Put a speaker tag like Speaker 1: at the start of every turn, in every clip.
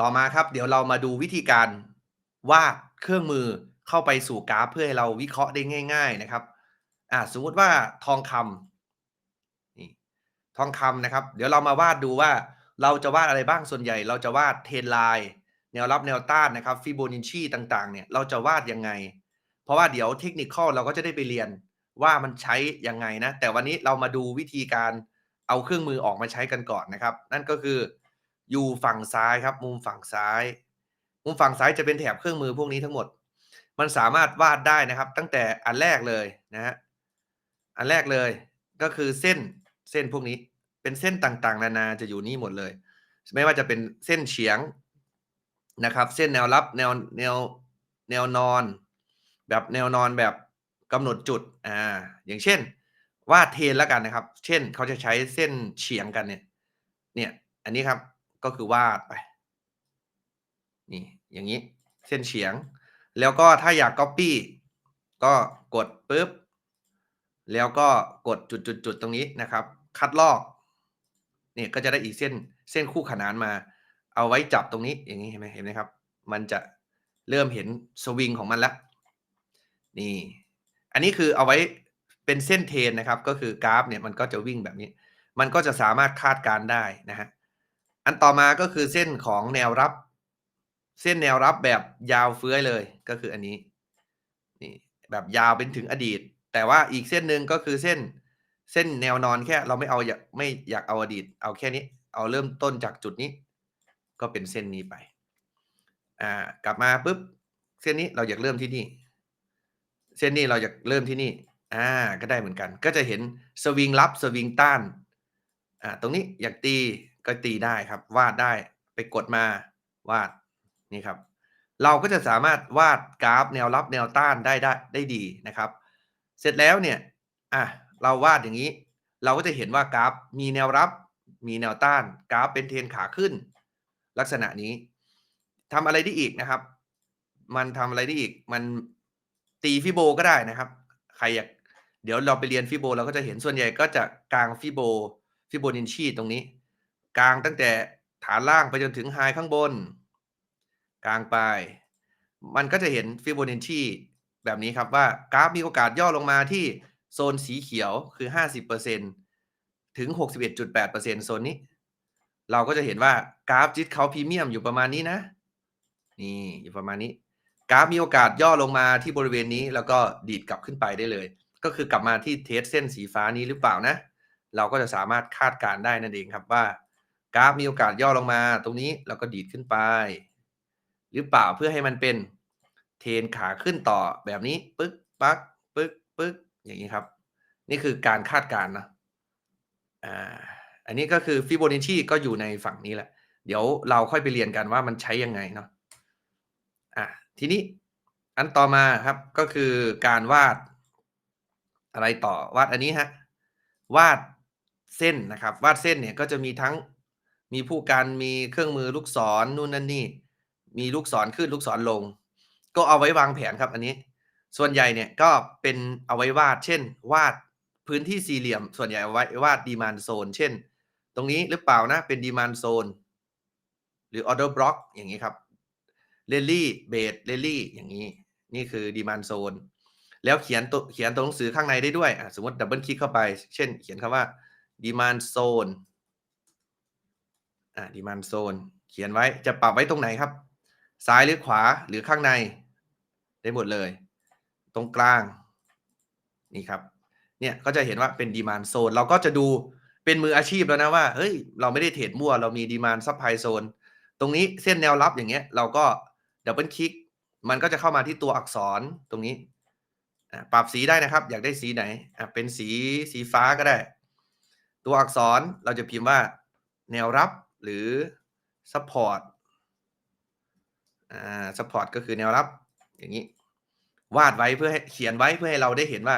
Speaker 1: ต่อมาครับ เดี๋ยวเรามาดูวิธีการวาดเครื่องมือเข้าไปสู่กราฟเพื่อให้เราวิเคราะห์ได้ง่าย ๆนะครับอ่าสมมุติว่าทองคำนี่ทองคำนะครับ เดี๋ยวเรามาวาดดูว่าเราจะวาดอะไรบ้างส่วนใหญ่ เราจะวาดเทรนไลน์แนวรับแนวต้านนะครับฟิโบนัชชีต่างๆเนี่ยเราจะวาดยังไง เพราะว่าเดี๋ยวเทคนิคเราก็จะได้ไปเรียนว่ามันใช้ยังไงนะ แต่วันนี้เรามาดูวิธีการเอาเครื่องมือออกมาใช้กันก่อนนะครับ นั่นก็คือ อยู่ฝั่งซ้ายครับ มุมฝั่งซ้าย มุมฝั่งซ้ายจะเป็นแถบเครื่องมือพวกนี้ทั้งหมด มันสามารถวาดได้นะครับ ตั้งแต่อันแรกเลยนะฮะอันแรกเลยก็คือเส้นเส้นพวกนี้เป็นเส้นต่างๆ นานาจะอยู่นี่หมดเลย ไม่ว่าจะเป็นเส้นเฉียงนะครับ เส้นแนวรับแนวแนวแนวนอน แบบแนวนอนแบบกำหนดจุดอ่าอย่างเช่นวาดเทนแล้วกันนะครับ เช่นเขาจะใช้เส้นเฉียงกันเนี่ยเนี่ยอันนี้ครับ ก็คือวาดไปนี่อย่างนี้เส้นเฉียง แล้วก็ถ้าอยาก Copy ก็กดปุ๊บ แล้วก็กดจุดๆๆตรงนี้นะครับ คัดลอกเนี่ยก็จะได้อีกเส้นเส้นคู่ขนานมา เอาไว้จับตรงนี้อย่างนี้เห็นไหมเห็นไหมครับ มันจะเริ่มเห็นสวิงของมันแล้ว นี่ อันนี้คือเอาไว้เป็นเส้นเทนนะครับ ก็คือกราฟเนี่ยมันก็จะวิ่งแบบนี้ มันก็จะสามารถคาดการได้นะฮะ อันต่อมาก็คือเส้นของแนวรับ เส้นแนวรับแบบยาวเฟื้อยเลยก็คืออันนี้นี่แบบยาวเป็นถึงอดีต แต่ว่าอีกเส้นหนึ่งก็คือเส้นเส้นแนวนอนแค่เราไม่เอาอยากไม่อยากเอาอดีต เอาแค่นี้ เอาเริ่มต้นจากจุดนี้ ก็เป็นเส้นนี้ไปอ่ากลับมาปุ๊บเส้นนี้เราอยากเริ่มที่นี่ เส้นนี้เราอยากเริ่มที่นี่อ่าก็ได้เหมือนกัน ก็จะเห็นสวิงรับสวิงต้านอ่าตรงนี้อยากตี ก็ตีได้ครับ วาดได้ไปกดมาวาดนี่ครับ เราก็จะสามารถวาดกราฟแนวรับแนวต้านได้ได้ได้ดีนะครับ เสร็จแล้วเนี่ยอะเราวาดอย่างนี้ เราก็จะเห็นว่ากราฟมีแนวรับ มีแนวต้านกราฟเป็นเทรนขาขึ้น ลักษณะนี้ทำอะไรได้อีกนะครับ มันทำอะไรได้อีกมันตีฟิโบก็ได้นะครับ ใครอยากเดี๋ยวเราไปเรียนฟิโบเราก็จะเห็นส่วนใหญ่ก็จะกลางฟิโบฟิโบนินชีตรงนี้ กลางตั้งแต่ฐานล่างไปจนถึงไฮข้างบน กลางไป มันก็จะเห็นฟิโบนัชชีแบบนี้ครับว่ากราฟมีโอกาสย่อลงมาที่โซนสีเขียวคือ 50%ถึง 61.8%โซนนี้ เราก็จะเห็นว่ากราฟจิตเขาพรีเมียมอยู่ประมาณนี้นะ นี่อยู่ประมาณนี้ กราฟมีโอกาสย่อลงมาที่บริเวณนี้แล้วก็ดีดกลับขึ้นไปได้เลย ก็คือกลับมาที่เทสเส้นสีฟ้านี้หรือเปล่านะ เราก็จะสามารถคาดการได้นั่นเองครับว่า กราฟมีโอกาสย่อลงมา ตรงนี้แล้วก็ดีดขึ้นไป หรือเปล่าเพื่อให้มันเป็นเทนขาขึ้นต่อแบบนี้ปึ๊กปักปึ๊กปึ๊กอย่างนี้ครับ นี่คือการคาดการณ์นะอ่าอันนี้ก็คือฟิโบนัชชีก็อยู่ในฝั่งนี้แหละ เดี๋ยวเราค่อยไปเรียนกันว่ามันใช้ยังไงเนาะอะทีนี้อันต่อมาครับก็คือการวาดอะไรต่อวาดอันนี้ฮะวาดเส้นนะครับ วาดเส้นเนี่ยก็จะมีทั้ง มีผู้การมีเครื่องมือลูกศรนู่นนั่นนี่ มีลูกศรขึ้นลูกศรลง ก็เอาไว้วางแผนครับอันนี้ ส่วนใหญ่เนี่ยก็เป็นเอาไว้วาด เช่น วาดพื้นที่สี่เหลี่ยม ส่วนใหญ่เอาไว้วาดดีมานโซน เช่น ตรงนี้หรือเปล่านะเป็นดีมานโซน หรือออเดอร์บล็อกอย่างนี้ครับเรลลี่เบสเรลลี่อย่างนี้ นี่คือดีมานโซนแล้วเขียนตัวเขียนตัวหนังสือข้างในได้ด้วย สมมติดับเบิลคลิกเข้าไป เช่น เขียนคำว่า demand zone อ่า demand zone เขียนไว้จะปรับไว้ตรงไหนครับ ซ้ายหรือขวาหรือข้างใน ได้หมดเลย ตรงกลาง นี่ครับ เนี่ยก็จะเห็นว่าเป็น demand zone เราก็จะดูเป็นมืออาชีพแล้วนะว่าเฮ้ย เราไม่ได้เทรดมั่ว เรามี demand supply zone ตรงนี้เส้นแนวรับอย่างเงี้ย เราก็ดับเบิลคลิก มันก็จะเข้ามาที่ตัวอักษรตรงนี้ปรับสีได้นะครับ อยากได้สีไหนเป็นสีสีฟ้าก็ได้ ตัวอักษรเราจะพิมพ์ว่าแนวรับ หรือ support อ่า support ก็คือแนวรับ อย่างนี้ วาดไว้เพื่อให้เขียนไว้เพื่อให้เราได้เห็นว่า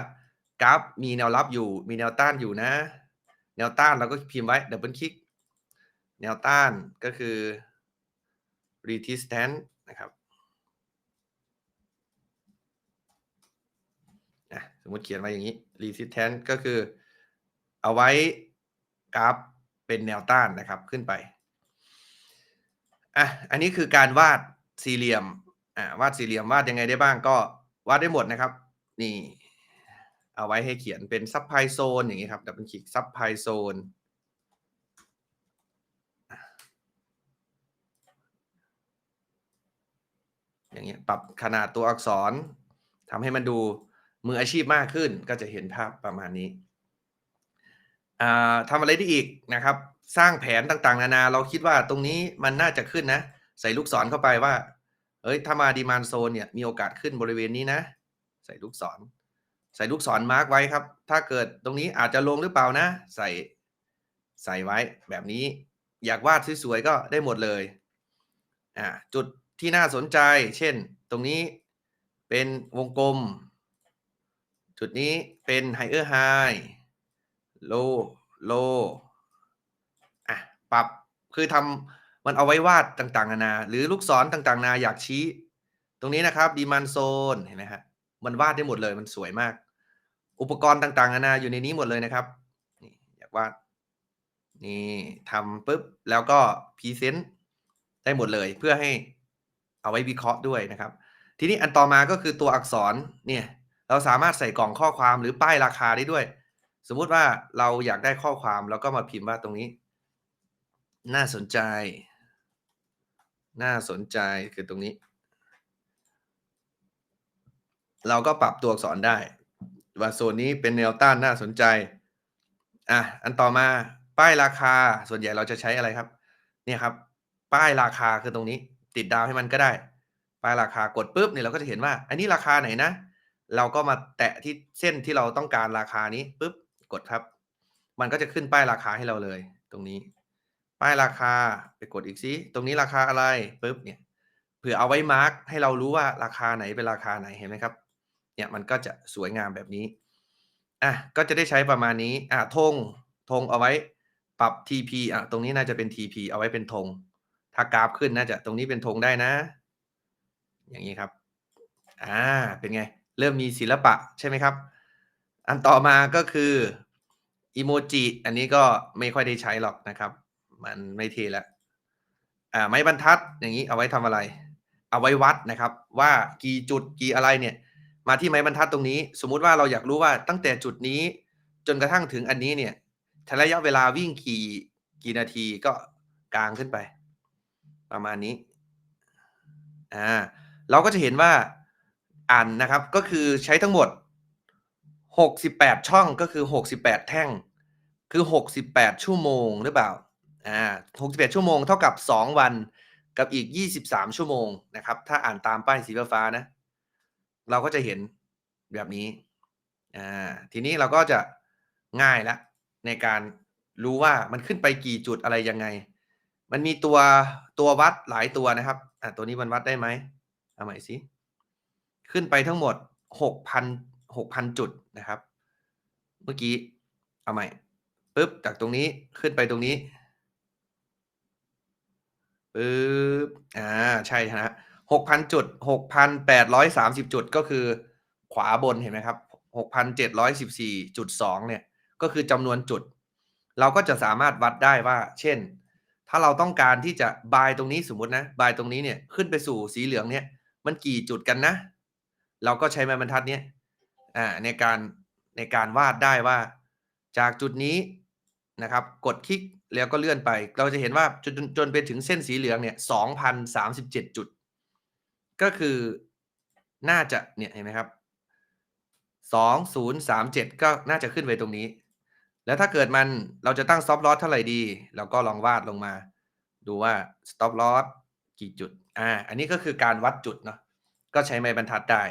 Speaker 1: กราฟมีแนวรับอยู่ มีแนวต้านอยู่นะ แนวต้านเราก็พิมพ์ไว้ดับเบิลคลิก แนวต้านก็คือ resistance นะครับสมมติเขียนไว้อย่างนี้ resistance ก็คือเอาไว้กราฟเป็นแนวต้านนะครับขึ้นไป อะอันนี้คือการวาดสี่เหลี่ยมอ่าวาดสี่เหลี่ยมวาดยังไงได้บ้างก็วาดได้หมดนะครับ นี่ เอาไว้ให้เขียนเป็นซับไพโซนอย่างงี้ครับดับเบิลคลิกซับไพโซนอย่างเงี้ยปรับขนาดตัวอักษรทำให้มันดูมืออาชีพมากขึ้นก็จะเห็นภาพประมาณนี้อ่าทำอะไรได้อีกนะครับ สร้างแผนต่างๆ นานา เราคิดว่าตรงนี้มันน่าจะขึ้นนะ ใส่ลูกศรเข้าไปว่าเฮ้ย ถ้ามา demand zone เนี่ย มีโอกาสขึ้นบริเวณนี้นะ ใส่ลูกศร ใส่ลูกศรมาร์กไว้ครับ ถ้าเกิดตรงนี้อาจจะลงหรือเปล่านะ ใส่ใส่ไว้แบบนี้ อยากวาดสวยๆก็ได้หมดเลย อ่า จุดที่น่าสนใจ เช่น ตรงนี้เป็นวงกลม จุดนี้เป็น higher high low low อะ ปรับคือทำมันเอาไว้วาดต่างๆนานา หรือลูกศรต่างๆนาอยากชี้ ตรงนี้นะครับ demand zone เห็นไหมครับมันวาดได้หมดเลยมันสวยมาก อุปกรณ์ต่างๆนานาอยู่ในนี้หมดเลยนะครับนี่อยากวาดนี่ทำปุ๊บแล้วก็พรีเซนต์ได้หมดเลยเพื่อให้เอาไว้วิเคราะห์ด้วยนะครับ ทีนี้อันต่อมาก็คือตัวอักษรเนี่ยเราสามารถใส่กล่องข้อความหรือป้ายราคาได้ด้วย สมมุติว่าเราอยากได้ข้อความเราก็มาพิมพ์ว่าตรงนี้ น่าสนใจ น่าสนใจคือตรงนี้ เราก็ปรับตัวอักษรได้ ว่าโซนนี้เป็นแนวต้านน่าสนใจ อะ อันต่อมาป้ายราคา ส่วนใหญ่เราจะใช้อะไรครับ เนี่ยครับ ป้ายราคาคือตรงนี้ ติดดาวให้มันก็ได้ ป้ายราคากดปุ๊บเนี่ยเราก็จะเห็นว่า อันนี้ราคาไหนนะ เราก็มาแตะที่เส้นที่เราต้องการราคานี้ปุ๊บ กดครับ มันก็จะขึ้นป้ายราคาให้เราเลย ตรงนี้ ป้ายราคาไปกดอีกซิตรงนี้ราคาอะไรปุ๊บเนี่ยเผื่อเอาไว้มาร์กให้เรารู้ว่าราคาไหนเป็นราคาไหนเห็นไหมครับเนี่ยมันก็จะสวยงามแบบนี้อะก็จะได้ใช้ประมาณนี้อ่าธงธงเอาไว้ปรับ TP อะตรงนี้น่าจะเป็น TP เอาไว้เป็นธงถ้ากราฟขึ้นน่าจะตรงนี้เป็นธงได้นะ อย่างงี้ครับอ่าเป็นไง เริ่มมีศิลปะใช่ไหมครับ อันต่อมาก็คืออิโมจิอันนี้ก็ไม่ค่อยได้ใช้หรอกนะครับ มันไม่เทแล้วอ่าไม้บรรทัดอย่างงี้เอาไว้ทำอะไร เอาไว้วัดนะครับ ว่ากี่จุดกี่อะไรเนี่ย มาที่ไม้บรรทัดตรงนี้ สมมุติว่าเราอยากรู้ว่าตั้งแต่จุดนี้จนกระทั่งถึงอันนี้เนี่ยระยะเวลาวิ่งกี่กี่นาทีก็กางขึ้นไป ประมาณนี้อ่าเราก็จะเห็นว่าอ่านนะครับก็คือใช้ทั้งหมด 68 ช่องก็คือ 68 แท่ง คือ 68 ชั่วโมงหรือเปล่า อา61ชั่วโมงเท่ากับ2วันกับอีก23ชั่วโมงนะครับ ถ้าอ่านตามป้ายสีฟ้านะ เราก็จะเห็นแบบนี้อาทีนี้เราก็จะง่ายแล้วในการรู้ว่ามันขึ้นไปกี่จุดอะไรยังไง มันมีตัวตัววัดหลายตัวนะครับอ่าตัวนี้มันวัดได้ไหมเอาใหม่สิขึ้นไปทั้งหมด6,000 6,000จุดนะครับ เมื่อกี้เอาใหม่ปุ๊บจากตรงนี้ขึ้นไปตรงนี้ ปึ๊บอาใช่ครับ6,000จุด6,830จุดก็คือขวาบนเห็นไหมครับ6,714.2เจ็ดร้อยสิบสี่จุดสองเนี่ย ก็คือจำนวนจุด เราก็จะสามารถวัดได้ว่า เช่น ถ้าเราต้องการที่จะ buy ตรงนี้สมมตินะ buy ตรงนี้เนี่ยขึ้นไปสู่สีเหลืองเนี่ย มันกี่จุดกันนะ เราก็ใช้ไม้บรรทัดเนี้ยอ่าในการในการวาดได้ว่า จากจุดนี้นะครับ กดคลิก แล้วก็เลื่อนไป เราจะเห็นว่าจนจนจนไปถึงเส้นสีเหลืองเนี่ย2,037จุด ก็คือน่าจะเนี่ยเห็นไหมครับ2037ก็น่าจะขึ้นไปตรงนี้ แล้วถ้าเกิดมันเราจะตั้ง stop loss เท่าไหร่ดีเราก็ลองวาดลงมา ดูว่า stop loss กี่จุด อ่า อันนี้ก็คือการวัดจุดเนาะ ก็ใช้ไม้บรรทัดได้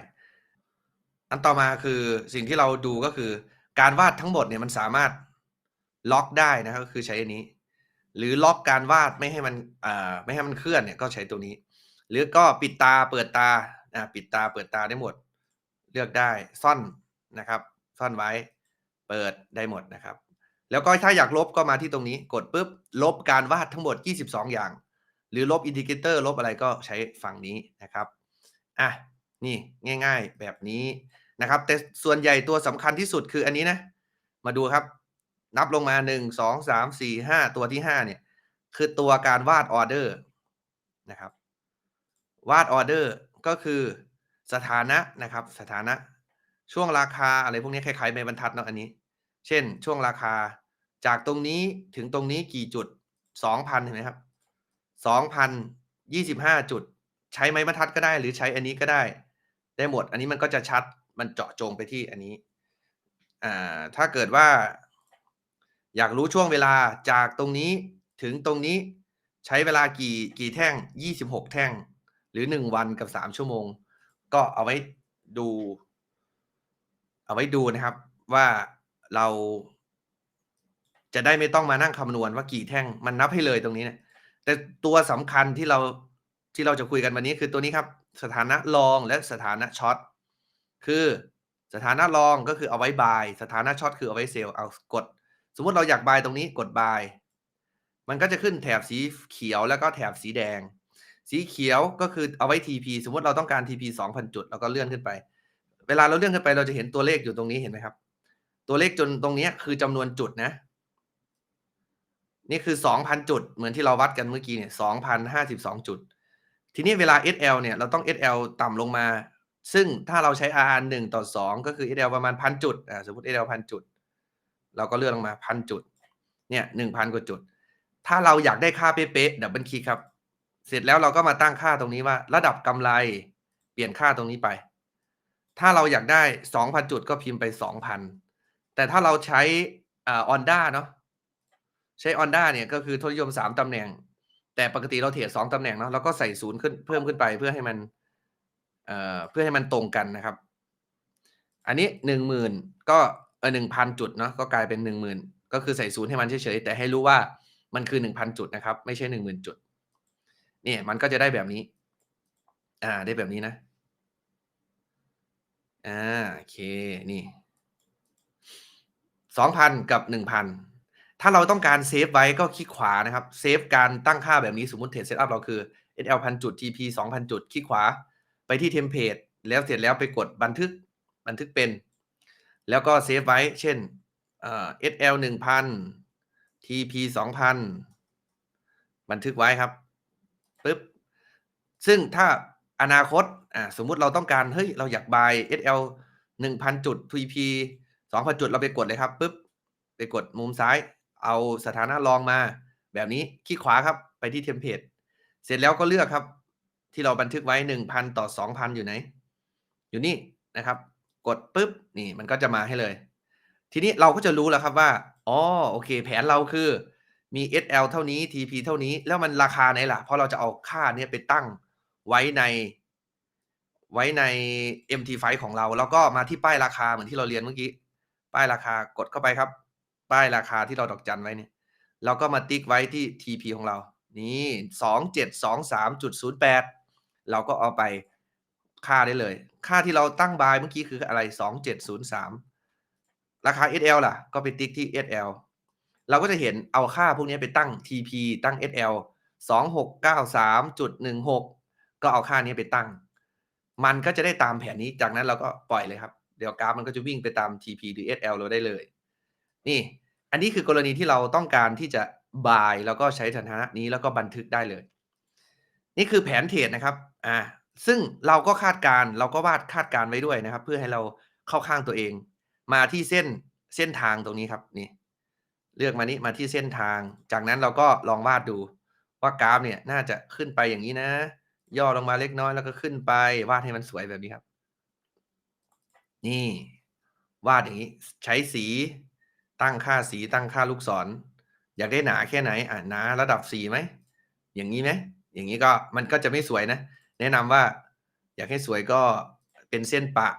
Speaker 1: อันต่อมาคือสิ่งที่เราดูก็คือ การวาดทั้งหมดเนี่ยมันสามารถ ล็อกได้นะครับก็คือใช้อันนี้ หรือล็อกการวาดไม่ให้มันไม่ให้มันเคลื่อนเนี่ยก็ใช้ตัวนี้ หรือก็ปิดตาเปิดตาปิดตาเปิดตาได้หมด เลือกได้ซ่อนนะครับ ซ่อนไว้เปิดได้หมดนะครับ แล้วก็ถ้าอยากลบก็มาที่ตรงนี้ กดปุ๊บลบการวาดทั้งหมด 22 อย่าง หรือลบ indicator ลบอะไรก็ใช้ฝั่งนี้นะครับอะนี่ง่าย ๆแบบนี้นะครับ แต่ส่วนใหญ่ตัวสำคัญที่สุดคืออันนี้นะ มาดูครับ นับลงมา1 2 3 4 5ตัวที่5เนี่ย คือตัวการวาดออเดอร์นะครับ วาดออเดอร์ก็คือสถานะนะครับ สถานะ ช่วงราคาอะไรพวกนี้คล้ายๆไม้บรรทัดเนาะอันนี้ เช่น ช่วงราคาจากตรงนี้ถึงตรงนี้กี่จุด2,000เห็นไหมครับ2,025จุด ใช้ไม้บรรทัดก็ได้ หรือใช้อันนี้ก็ได้ ได้หมด อันนี้มันก็จะชัดมันเจาะจงไปที่อันนี้อ่าถ้าเกิดว่า อยากรู้ช่วงเวลาจากตรงนี้ถึงตรงนี้ใช้เวลากี่กี่แท่ง 26 แท่ง หรือ 1 วันกับ 3 ชั่วโมง ก็เอาไว้ดู เอาไว้ดูนะครับว่าเราจะได้ไม่ต้องมานั่งคำนวณว่ากี่แท่งมันนับให้เลยตรงนี้เนี่ยแต่ตัวสำคัญที่เราที่เราจะคุยกันวันนี้คือตัวนี้ครับ สถานะลองและสถานะช็อตคือสถานะลองก็คือเอาไว้ buy สถานะช็อตคือเอาไว้เซลล์เอากด สมมติเราอยาก buy ตรงนี้กด buy มันก็จะขึ้นแถบสีเขียวแล้วก็แถบสีแดง สีเขียวก็คือเอาไว้ TP สมมติเราต้องการ TP 2,000 จุดเราก็เลื่อนขึ้นไป เวลาเราเลื่อนขึ้นไปเราจะเห็นตัวเลขอยู่ตรงนี้เห็นไหมครับ ตัวเลขจนตรงนี้คือจำนวนจุดนะ นี่คือ 2,000 จุด เหมือนที่เราวัดกันเมื่อกี้เนี่ย2,052 จุด ทีนี้เวลา SL เนี่ยเราต้อง SL ต่ำลงมา ซึ่งถ้าเราใช้ R 1ต่อ 2 ก็คือ SL ประมาณ1,000จุดอ่าสมมติ SL 1,000จุด เราก็เลื่อนลงมา1,000จุด เนี่ย1,000กว่าจุด ถ้าเราอยากได้ค่าเป๊ะๆดับเบิลคลิกครับ เสร็จแล้วเราก็มาตั้งค่าตรงนี้ว่า ระดับกำไรเปลี่ยนค่าตรงนี้ไป ถ้าเราอยากได้2,000จุดก็พิมพ์ไป2,000แต่ถ้าเราใช้อ่า Onda เนาะใช้ Onda เนี่ยก็คือทศนิยม3ตำแหน่ง แต่ปกติเราเทรด2ตำแหน่งเนาะเราก็ใส่0ขึ้นเพิ่มขึ้นไปเพื่อให้มันเอ่อเพื่อให้มันตรงกันนะครับ อันนี้10,000ก็ เอ่อ1,000จุดเนาะก็กลายเป็น10,000ก็คือใส่0ให้มันเฉยๆแต่ให้รู้ว่ามันคือ1,000จุดนะครับ ไม่ใช่10,000จุด เนี่ยมันก็จะได้แบบนี้ อ่าได้แบบนี้นะอ่าโอเคนี่2,000กับ1,000ถ้าเราต้องการเซฟไว้ก็คลิกขวานะครับเซฟการตั้งค่าแบบนี้สมมติเทรดเซตอัปเราคือ SL 1,000จุด TP 2,000 จุด คลิกขวาไปที่เทมเพลตแล้วเสร็จแล้วไปกดบันทึกบันทึกเป็น แล้วก็เซฟไว้ เช่นเอ่อ SL 1,000 TP 2,000บันทึกไว้ครับปึ๊บซึ่งถ้าอนาคตอ่าสมมุติเราต้องการเฮ้ยเราอยาก buy SL 1,000 จุด TP 2,000 จุดเราไปกดเลยครับปึ๊บไปกดมุมซ้าย เอาสถานะลองมา แบบนี้คลิกขวาครับไปที่เทมเพลตเสร็จแล้วก็เลือกครับ ที่เราบันทึกไว้ 1,000 ต่อ 2,000 อยู่ไหน อยู่นี่นะครับ กดปึ๊บนี่มันก็จะมาให้เลย ทีนี้เราก็จะรู้แล้วครับว่าอ๋อโอเค แผนเราคือมี SL เท่านี้ TP เท่านี้แล้วมันราคาไหนล่ะ เพราะเราจะเอาค่าเนี้ยไปตั้งไว้ในไว้ใน MT5 ของเรา แล้วก็มาที่ป้ายราคาเหมือนที่เราเรียนเมื่อกี้ ป้ายราคากดเข้าไปครับ ป้ายราคาที่เราดอกจันไว้เนี่ยเราก็มาติ๊กไว้ที่ TP ของเรา นี่2723.08เราก็เอาไป ค่าได้เลย ค่าที่เราตั้ง buy เมื่อกี้คืออะไร 2703 ราคา SL ล่ะ ก็ไปติ๊กที่ SL เราก็จะเห็นเอาค่าพวกนี้ไปตั้ง TP ตั้ง SL 2693.16 ก็เอาค่านี้ไปตั้ง มันก็จะได้ตามแผนนี้ จากนั้นเราก็ปล่อยเลยครับ เดี๋ยวกราฟมันก็จะวิ่งไปตาม TP หรือ SL เราได้เลย นี่ อันนี้คือกรณีที่เราต้องการที่จะ buy แล้วก็ใช้สถานะนี้แล้วก็บันทึกได้เลย นี่คือแผนเทรดนะครับ อ่า ซึ่งเราก็คาดการ์เราก็วาดคาดการ์ไว้ด้วยนะครับ เพื่อให้เราเข้าข้างตัวเอง มาที่เส้นเส้นทางตรงนี้ครับนี่ เลือกมานี้มาที่เส้นทาง จากนั้นเราก็ลองวาดดูว่ากราฟเนี่ยน่าจะขึ้นไปอย่างงี้นะ ย่อลงมาเล็กน้อยแล้วก็ขึ้นไปวาดให้มันสวยแบบนี้ครับ นี่วาดอย่างงี้ใช้สีตั้งค่าสีตั้งค่าลูกศร อยากได้หนาแค่ไหนอ่าหนาระดับ4ไหมอย่างงี้ไหมอย่างงี้ก็มันก็จะไม่สวยนะ แนะนำว่าอยากให้สวยก็เป็นเส้นปะ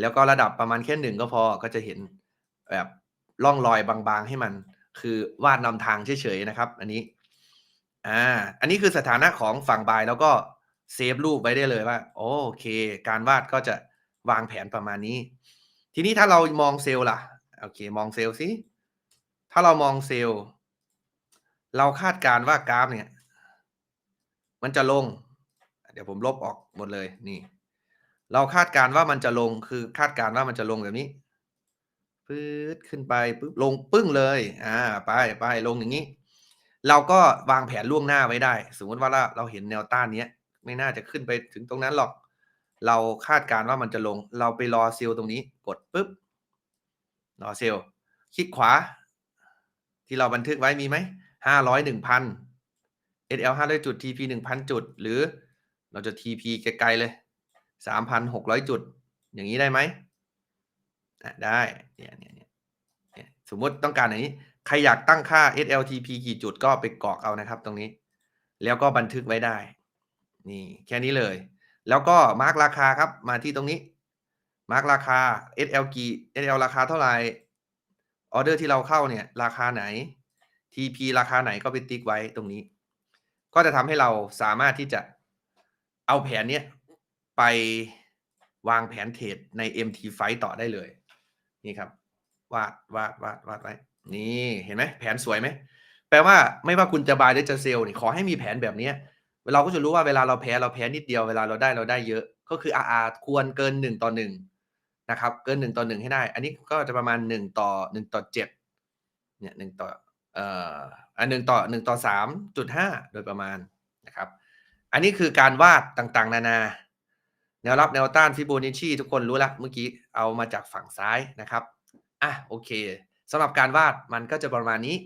Speaker 1: แล้วก็ระดับประมาณแค่1ก็พอก็จะเห็นแบบร่องรอยบางๆให้มัน คือวาดนำทางเฉยๆนะครับ อันนี้อ่าอันนี้คือสถานะของฝั่ง buy แล้วก็เซฟรูปไว้ได้เลยว่าโอเค การวาดก็จะวางแผนประมาณนี้ ทีนี้ถ้าเรามองเซลล์ล่ะโอเค มองเซลล์สิถ้าเรามองเซลล์ เราคาดการณ์ว่ากราฟเนี่ย มันจะลง เดี๋ยวผมลบออกหมดเลยนี่ เราคาดการ์ว่ามันจะลงคือคาดการ์ว่ามันจะลงแบบนี้ปื๊ดขึ้นไปปุ๊บลงปึ้งเลยอ่าไปๆลงอย่างงี้ เราก็วางแผนล่วงหน้าไว้ได้ สมมติว่าเราเราเห็นแนวต้านเนี้ย ไม่น่าจะขึ้นไปถึงตรงนั้นหรอก เราคาดการ์ว่ามันจะลง เราไปรอเซลล์ตรงนี้ กดปุ๊บรอเซลล์คลิกขวา ที่เราบันทึกไว้มีไหม500 1,000 SL 500จุด TP 1,000จุด หรือ เราจะ TP ไกลๆเลย 3,600 จุด อย่างนี้ได้ไหมได้เนี่ยๆๆเนี่ยสมมติต้องการอย่างนี้ ใครอยากตั้งค่า SLTP กี่จุดก็ไปกรอกเอานะครับตรงนี้ แล้วก็บันทึกไว้ได้ นี่แค่นี้เลย แล้วก็มาร์กราคาครับ มาที่ตรงนี้ มาร์กราคา SL กี่ SL ราคาเท่าไรออเดอร์ที่เราเข้าเนี่ย ราคาไหน TP ราคาไหนก็ไปติ๊กไว้ตรงนี้ ก็จะทำให้เราสามารถที่จะ เอาแผนเนี้ยไปวางแผนเทรดใน MT Fight ต่อได้เลย นี่ครับ วาดวาดวาดวาดไว้นี่เห็นไหมแผนสวยไหมแปลว่าไม่ว่าคุณจะ buy หรือจะ sell นี่ขอให้มีแผนแบบเนี้ยเราก็จะรู้ว่าเวลาเราแพ้เราแพ้นิดเดียวเวลาเราได้เราได้เยอะ ก็คือ RR ควรเกิน 1 ต่อ1นะครับ เกิน 1 ต่อ 1 ให้ได้ อันนี้ก็จะประมาณ 1 ต่อ 1 ต่อ7เนี่ย1ต่อเอ่ออ่า1ต่อ1ต่อ3.5 โดยประมาณนะครับ อันนี้คือการวาดต่างๆ นานา แนวรับแนวต้านฟิโบนัชชีทุกคนรู้แล้วเมื่อกี้เอามาจากฝั่งซ้ายนะครับ อะโอเคสำหรับการวาดมันก็จะประมาณนี้